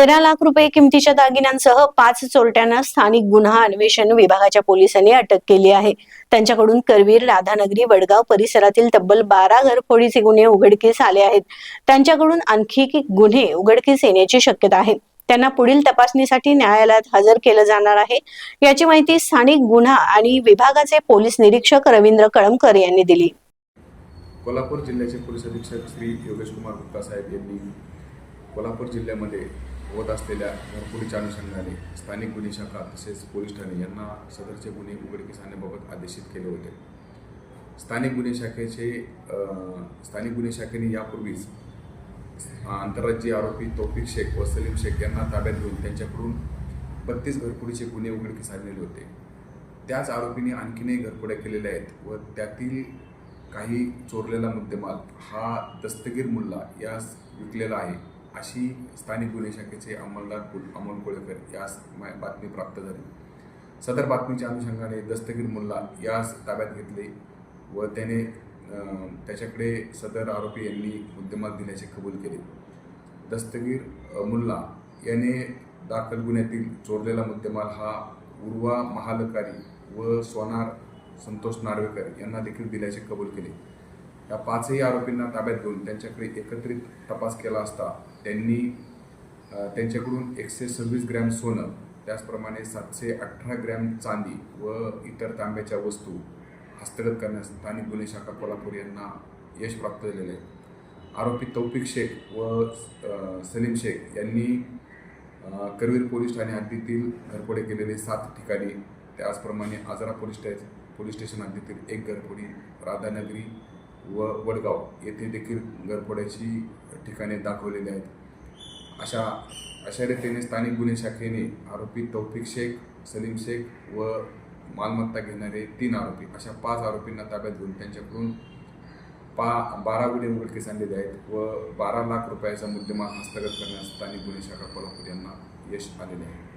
तेरा लाख रुपये किमतीच्या दागिन्यांसह पाच चोरट्यांना स्थानिक गुन्हा अन्वेषण विभागाच्या पोलिसांनी अटक केली आहे. त्यांच्याकडून करवीर राधानगरी वडगाव परिसरातील तब्बल बारा घरफोडीचे गुन्हे उघडकीस आले आहेत. त्यांच्याकडून आणखी गुन्हे उघडकीस येण्याची शक्यता आहे. त्यांना पुढील तपासणीसाठी न्यायालयात हजर केलं जाणार आहे. याची माहिती स्थानिक गुन्हा आणि विभागाचे पोलीस निरीक्षक रवींद्र कळमकर यांनी दिली. कोल्हापूर जिल्ह्याचे पोलीस अधीक्षक श्री योगेश कुमार गुप्ता साहेब यांनी कोल्हापूर जिल्ह्यामध्ये होत असलेल्या घरफोडीच्या अनुषंगाने स्थानिक गुन्हे शाखा तसेच पोलीस ठाणे यांना सदरचे गुन्हे उघडकीस आणण्याबाबत आदेशित केले होते. स्थानिक गुन्हे शाखेचे स्थानिक गुन्हे शाखेने यापूर्वीच आंतरराज्यीय आरोपी तौफिक शेख व सलीम शेख यांना ताब्यात घेऊन त्यांच्याकडून बत्तीस घरफोडीचे गुन्हे उघडकीस आणलेले होते. त्याच आरोपीने आणखीनही घरफोड्या केलेल्या आहेत व त्यातील काही चोरलेला मुद्देमाल हा दस्तगीर मुल्ला यास विकलेला आहे. अशी स्थानिक गुन्हे शाखेचे अंमलदार कुल- अमोल कोळेकर यास मा- बातमी प्राप्त झाली. सदर बातमीच्या अनुषंगाने दस्तगीर मुल्ला यास ताब्यात घेतले व त्याने त्याच्याकडे सदर आरोपी यांनी मुद्देमाल दिल्याचे कबूल केले. दस्तगीर मुल्ला याने दाखल गुन्ह्यातील चोरलेला मुद्देमाल हा उर्वा महालकारी व सोनार संतोष नार्वेकर यांना देखील दिल्याचे कबूल केले. या पाचही आरोपींना ताब्यात घेऊन त्यांच्याकडे एकत्रित तपास केला असता त्यांनी त्यांच्याकडून एकशे सव्वीस ग्रॅम सोनं त्याचप्रमाणे सातशे अठरा ग्रॅम चांदी व इतर तांब्याच्या वस्तू हस्तगत करण्यास स्थानिक गुन्हे शाखा कोल्हापूर यांना यश प्राप्त झालेले आहे. आरोपी तौफिक शेख व सलीम शेख यांनी करवीर पोलीस ठाणे हद्दीतील घरफोडे केलेले सात ठिकाणी त्याचप्रमाणे Ajara police station police station हद्दीतील एक घरफोडी राधानगरी व वडगाव येथे देखील घरफोड्याची ठिकाणे दाखवलेली आहेत. अशा अशा रीतीने स्थानिक गुन्हे शाखेने आरोपी तौफिक शेख सलीम शेख व मालमत्ता घेणारे तीन आरोपी अशा पाच आरोपींना ताब्यात घेऊन त्यांच्याकडून पा बारा गुन्हे उघडकीस आणलेले आहेत व बारा लाख रुपयाचा मुद्देमाल हस्तगत करण्यास स्थानिक गुन्हे शाखा कोल्हापूर यांना यश आलेले आहे.